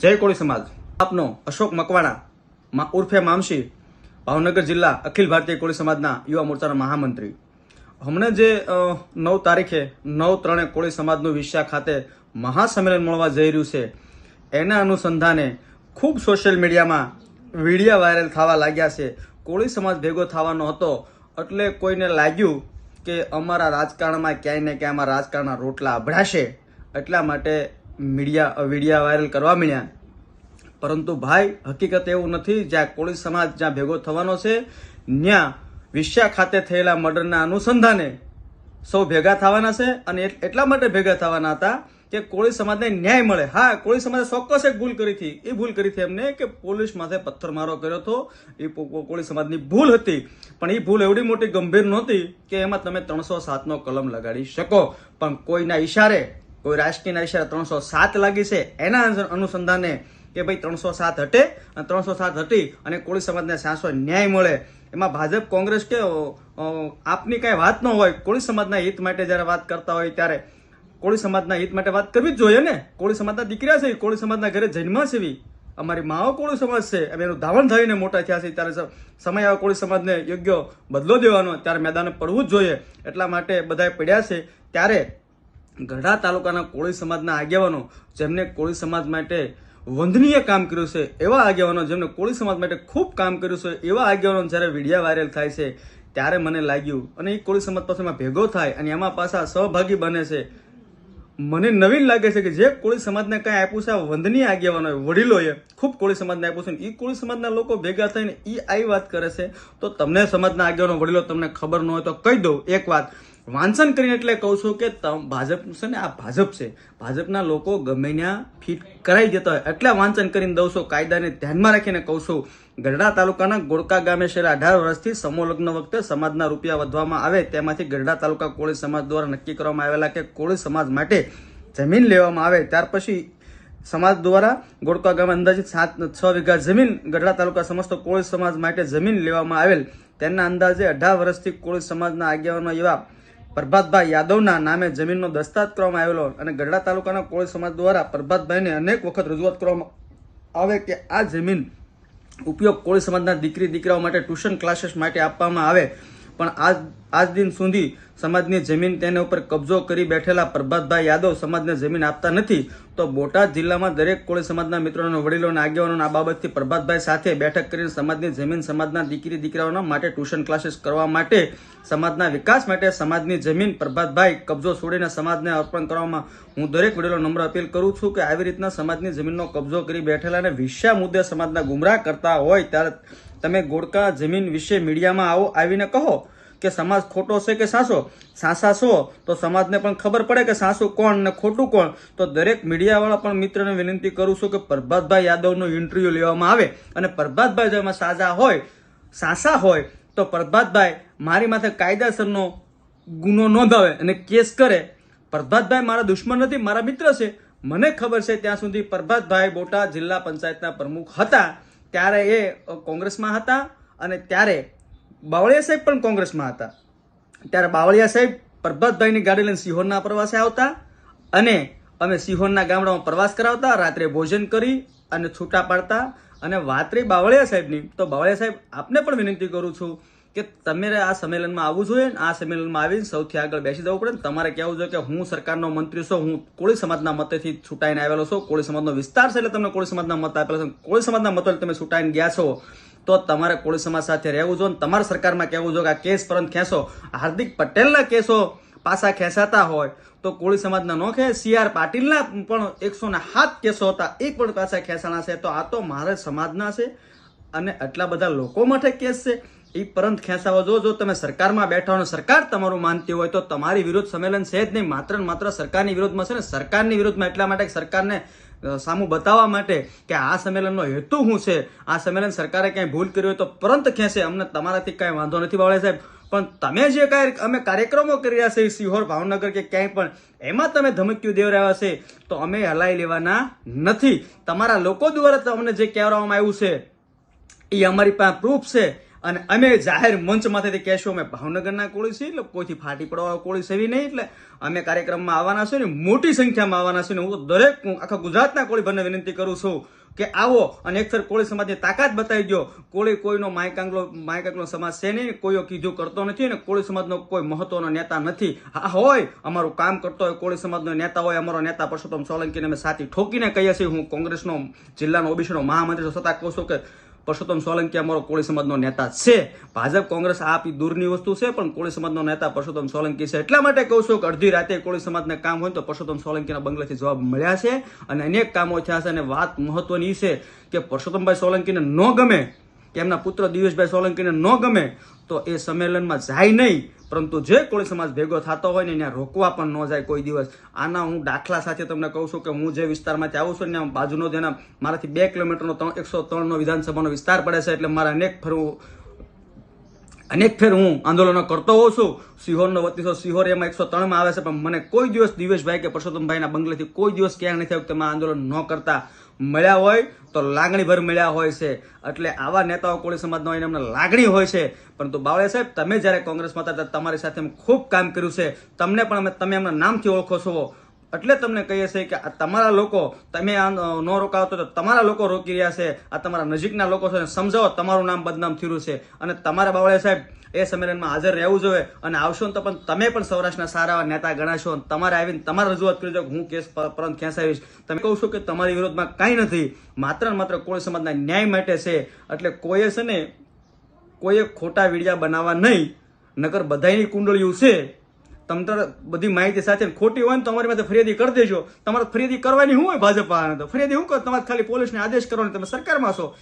જય કોળી સમાજ. આપનો અશોક મકવાણા ઉર્ફે મામશી, ભાવનગર જિલ્લા અખિલ ભારતીય કોળી સમાજના યુવા મોરચાના મહામંત્રી. હમણાં જે નવ તારીખે નવ ત્રણે કોળી સમાજનું વિષયા ખાતે મહાસંમેલન મળવા જઈ રહ્યું છે, એના અનુસંધાને ખૂબ સોશિયલ મીડિયામાં વિડીયા વાયરલ થવા લાગ્યા છે. કોળી સમાજ ભેગો થવાનો હતો, એટલે કોઈને લાગ્યું કે અમારા રાજકારણમાં ક્યાંય ને ક્યાંય અમારા રાજકારણના રોટલા અભડાશે. એટલા માટે મીડિયા વિડીયા વાયરલ કરવા મળ્યા પરંતુ ભાઈ, હકીકત એવું નથી, જ્યાં કોળી સમાજ જ્યાં ભેગો થવાનો છે ત્યાં વિશ્યા ખાતે થયેલા મર્ડરના અનુસંધાને સૌ ભેગા થવાના છે અને એટ- એટલા માટે ભેગા થવાના હતા કે કોળી સમાજને ન્યાય મળે. હા, કોળી સમાજે ચોક્કસ એક ભૂલ કરી હતી. એ ભૂલ કરી હતી એમને કે પોલીસ માથે પથ્થરમારો કર્યો હતો. એ કોળી સમાજની ભૂલ હતી. પણ એ ભૂલ એવડી મોટી ગંભીર નહોતી કે એમાં તમે ત્રણસો સાતનો કલમ લગાડી શકો. પણ કોઈના ઈશારે કોઈ રાજકીયના ઈશારે ત્રણસો સાત લાગી છે, એના અનુ- અનુસંધાને કે ભાઈ ત્રણસો સાત હટે અને ત્રણસો સાત હટી અને કોળી સમાજને સાસો ન્યાય મળે. એમાં ભાજપ, કોંગ્રેસ કે આપની કાંઈ વાત ન હોય, કોળી સમાજના હિત માટે જ્યારે વાત કરતા હોય ત્યારે કોળી સમાજના હિત માટે વાત કરવી જ જોઈએ ને. કોળી સમાજના દીકરા છે કોળી સમાજના ઘરે જન્મા છે અમારી માઓ કોળી સમાજ છે, અમે એનું ધાવણ થઈને મોટા થયા છે, ત્યારે સમય આવે કોળી સમાજને યોગ્ય બદલો દેવાનો, ત્યારે મેદાને પડવું જ જોઈએ. એટલા માટે બધાએ પડ્યા છે, ત્યારે ગઢડા તાલુકાના કોળી સમાજના આગેવાનો જેમને કોળી સમાજ માટે વંદનીય કામ કર્યું છે, એવા આગેવાનો જેમને કોળી સમાજ માટે ખૂબ કામ કર્યું છે, એવા આગેવાનો જ્યારે વિડીયા વાયરલ થાય છે, ત્યારે મને લાગ્યું, અને એ કોળી સમાજ પાસેમાં ભેગો થાય અને એમાં પાછા સહભાગી બને છે, મને નવીન લાગે છે કે જે કોળી સમાજને કાંઈ આપ્યું છે, આ વંદનીય આગેવાનો વડીલોએ, ખૂબ કોળી સમાજને આપ્યું છે એ કોળી સમાજના લોકો ભેગા થઈને એ આવી વાત કરે છે, તો તમને સમાજના આગેવાનો, વડીલો તમને ખબર ન હોય તો કહી દઉં એક વાત. વાંચન કરીને એટલે કહું છું કે ભાજપ છે ને, આ ભાજપ છે. ભાજપના લોકો ગમે ત્યાં ફિટ કરાઈ દેતા હોય. એટલે વાંચન કરીને દઉં છું, કાયદાને ધ્યાનમાં રાખીને કહું છું. ગઢડા તાલુકાના ગોળકા ગામે છેલ્લા અઢાર વર્ષથી સમોલગ્ન વખતે સમાજના રૂપિયા વધવામાં આવે તેમાંથી ગઢડા તાલુકા કોળી સમાજ દ્વારા નક્કી કરવામાં આવેલા કે કોળી સમાજ માટે જમીન લેવામાં આવે. ત્યાર પછી સમાજ દ્વારા ગોળકા ગામે અંદાજિત સાત છ વીઘા જમીન ગઢડા તાલુકા સમસ્ત કોળી સમાજ માટે જમીન લેવામાં આવેલ. તેના અંદાજે અઢાર વર્ષથી કોળી સમાજના આગેવાનો એવા પ્રભાતભાઈ યાદવના નામે જમીનનો દસ્તાવેજ કરવામાં આવેલો અને ગઢડા તાલુકાના કોળી સમાજ દ્વારા પ્રભાતભાઈને અનેક વખત રજૂઆત કરવામાં આવે કે આ જમીન ઉપયોગ કોળી સમાજના દીકરી દીકરાઓ માટે ટ્યુશન ક્લાસીસ માટે આપવામાં આવે. પણ આજ આજ દિન સુધી સમાજની જમીન તેના ઉપર કબજો કરી બેઠેલા પ્રભાતભાઈ યાદવ સમાજને જમીન આપતા નથી, તો બોટાદ જિલ્લામાં દરેક કોળી સમાજના મિત્રોના વડીલો અને આગેવાનોને આ બાબતથી પ્રભાતભાઈ સાથે બેઠક કરીને સમાજની જમીન, સમાજના દીકરી, દીકરાઓના માટે ટ્યુશન ક્લાસીસ કરવા માટે, સમાજના વિકાસ માટે સમાજની જમીન પ્રભાતભાઈ કબજો છોડીને સમાજને અર્પણ કરવામાં હું દરેક વડીલો નમ્ર અપીલ કરું છું કે આવી રીતના સમાજની જમીનનો કબજો કરી બેઠેલા અને વિષયા મુદ્દે સમાજના ગુમરાહ કરતા હોય ત્યારે તમે ગોળકા જમીન વિશે મીડિયામાં આવો આવીને કહો કે સમાજ ખોટો છે કે સાસો સાસા છો તો સમાજને પણ ખબર પડે કે સાસુ કોણ ને ખોટું કોણ. તો દરેક મીડિયાવાળા પણ મિત્રને વિનંતી કરું છું કે પ્રભાતભાઈ યાદવનો ઇન્ટરવ્યૂ લેવામાં આવે અને પ્રભાતભાઈ જો એમાં સાજા હોય, સાસા હોય, તો પ્રભાતભાઈ મારી માથે કાયદાસરનો ગુનો નોંધાવે અને કેસ કરે. પ્રભાતભાઈ મારા દુશ્મન નથી, મારા મિત્ર છે. મને ખબર છે ત્યાં સુધી પ્રભાતભાઈ બોટાદ જિલ્લા પંચાયતના પ્રમુખ હતા. ત્યારે એ કોંગ્રેસમાં હતા અને ત્યારે બાવળિયા સાહેબ પણ કોંગ્રેસમાં હતા. ત્યારે બાવળિયા સાહેબ પ્રભાતભાઈની ગાડી લઈને સિહોરના પ્રવાસે આવતા અને અમે સિહોરના ગામડામાં પ્રવાસ કરાવતા, રાત્રે ભોજન કરી અને છૂટા પાડતા અને વાત રહી બાવળિયા સાહેબની, તો બાવળિયા સાહેબ આપને પણ વિનંતી કરું છું કે તમે આ સંમેલનમાં આવવું જોઈએ ને આ સંમેલનમાં આવીને સૌથી આગળ બેસી જવું પડે તમારે કહેવું જોઈએ કે હું સરકારનો મંત્રી છું, હું કોળી સમાજના મતેથી છૂટાઈને આવેલો છું, કોળી સમાજનો વિસ્તાર છે એટલે તમને કોળી સમાજના મત આપેલા છે. કોળી સમાજના મતો તમે છૂટાઈને ગયા છો, તો તમારે કોળી સમાજ સાથે રહેવું જોઈએ તમારા સરકારમાં કહેવું જોઈએ કે આ કેસ પરત ખેંચો. હાર્દિક પટેલના કેસો પાસા ખેંચાતા હોય તો કોળી સમાજના નો ખેંચ. સી આર પાટીલના પણ એકસો ને સાત કેસો હતા એ પણ પાછા ખેંચાણા છે. તો આ તો મારા સમાજના છે અને આટલા બધા લોકો માટે કેસ છે. એ પરંત ખેંચાવો જો જો તમે સરકારમાં બેઠા અને સરકાર તમારું માનતી હોય તો તમારી વિરુદ્ધ સંમેલન છે જ નહીં. માત્ર માત્ર સરકારની વિરોધમાં છે ને સરકારની વિરોધમાં એટલા માટે સરકારને સામું બતાવવા માટે કે આ સંમેલનનો હેતુ શું છે? આ સંમેલન સરકારે ક્યાંય ભૂલ કરી હોય તો પરંત ખેંચે. અમને તમારાથી કાંઈ વાંધો નથી બાવળે સાહેબ. પણ તમે જે કાંઈ અમે કાર્યક્રમો કરી રહ્યા છે સિહોર ભાવનગર કે ક્યાંય પણ, એમાં તમે ધમકીઓ દેવ રહ્યા છે તો અમે હલાઈ લેવાના નથી. તમારા લોકો દ્વારા તમને જે કહેવામાં આવ્યું છે એ અમારી પાસે પ્રૂફ છે. અને અમે જાહેર મંચમાંથી કહેશું, અમે ભાવનગરના કોળી છીએ, એટલે કોઈથી ફાટી પડવા કોળી સેવી નહીં, એટલે અમે કાર્યક્રમમાં આવવાના છું ને મોટી સંખ્યામાં આવવાના છું ને હું દરેક આખા ગુજરાતના કોળી ભાઈને વિનંતી કરું છું કે આવો અને એકસર કોળી સમાજની તાકાત બતાવી દો કોળી કોઈનો માયકાંગલો માયકાંગલો સમાજ છે નહીં, કોઈઓ કીધું કરતો નથી અને કોળી સમાજનો કોઈ મહત્વનો નેતા નથી. હા, હોય, અમારું કામ કરતો હોય કોળી સમાજનો નેતા હોય, અમારો નેતા પરસોત્તમ સોલંકીને અમે સાથી ઠોકીને કહીએ છીએ. હું કોંગ્રેસનો, જિલ્લાનો, ઓબીસીનો મહામંત્રી છતાં કહું છું કે પરસોત્તમ સોલંકી અમારો કોળી સમાજનો નેતા છે. ભાજપ, કોંગ્રેસ આ દૂરની વસ્તુ છે, પણ કોળી સમાજનો નેતા પરસોત્તમ સોલંકી છે. એટલા માટે કહું છું કે અડધી રાતે કોળી સમાજને કામ હોય તો પરસોત્તમ સોલંકીના બંગલેથી જવાબ મળ્યા છે. અને અનેક કામો થયા છે અને વાત મહત્વની છે કે પરસોત્તમભાઈ સોલંકીને ન ગમે કે એમના પુત્ર દિવેશભાઈ સોલંકીને ન ગમે, તો એ સંમેલનમાં જાય નહીં. પરંતુ જે કોળી સમાજ ભેગો થતો હોય ને ત્યાં રોકવા પણ ન જાય કોઈ દિવસ. આના હું દાખલા સાથે તમને કહું છું કે હું જે વિસ્તારમાંથી આવું છું ને બાજુનો જેના મારાથી બે કિલોમીટરનો એકસો ત્રણનો વિધાનસભાનો વિસ્તાર પડે છે, એટલે મારા અનેક ફરવું અનેક ફેર હું આંદોલનો કરતો હોઉં છું. સિહોરનો વતીસો સિહોર એમાં એકસો ત્રણમાં આવે છે, પણ મને કોઈ દિવસ દિવેશભાઈ કે પરસોત્તમભાઈના બંગલેથી કોઈ દિવસ ક્યાં નથી આવ્યું તેમાં આંદોલન ન કરતા મળ્યા હોય તો લાગણીભર મળ્યા હોય છે. એટલે આવા નેતાઓ કોળી સમાજના હોય એમને લાગણી હોય છે. પરંતુ બાવળે સાહેબ, તમે જ્યારે કોંગ્રેસમાં હતા ત્યારે તમારી સાથે ખૂબ કામ કર્યું છે. તમને પણ અમે, તમે એમના નામથી ઓળખો છો. એટલે તમને કહીએ છીએ કે આ તમારા લોકો, તમે આ ન રોકાવતો તો તમારા લોકો રોકી રહ્યા છે, આ તમારા નજીકના લોકો છે, સમજાવો તમારું નામ બદનામ થયું છે. અને તમારા બાવળે સાહેબ એ સંમેલનમાં હાજર રહેવું જોઈએ અને આવશો ને તો પણ તમે પણ સૌરાષ્ટ્રના સારા એવા નેતા ગણાશો અને તમારે આવીને તમારે રજૂઆત કરી દો કે હું કેસ પર- પરત ખેંચાવીશ તમે કહું છું કે તમારી વિરોધમાં કાંઈ નથી. માત્ર ને માત્ર કોળી સમાજના ન્યાય માટે છે. એટલે કોઈએ છે ને, કોઈએ ખોટા વિડિયા બનાવવા નહીં. નગર બધાયની કુંડળીઓ છે. તમતાર બધી માહિતી સાથે ખોટી હોય ને તો અમારી પાસે ફરિયાદી કરી દેજો. તમારે ફરિયાદી કરવાની શું હોય ભાજપ તો? ફરિયાદી શું કરો? તમારે ખાલી પોલીસને આદેશ કરવાનો તમે સરકારમાં છો.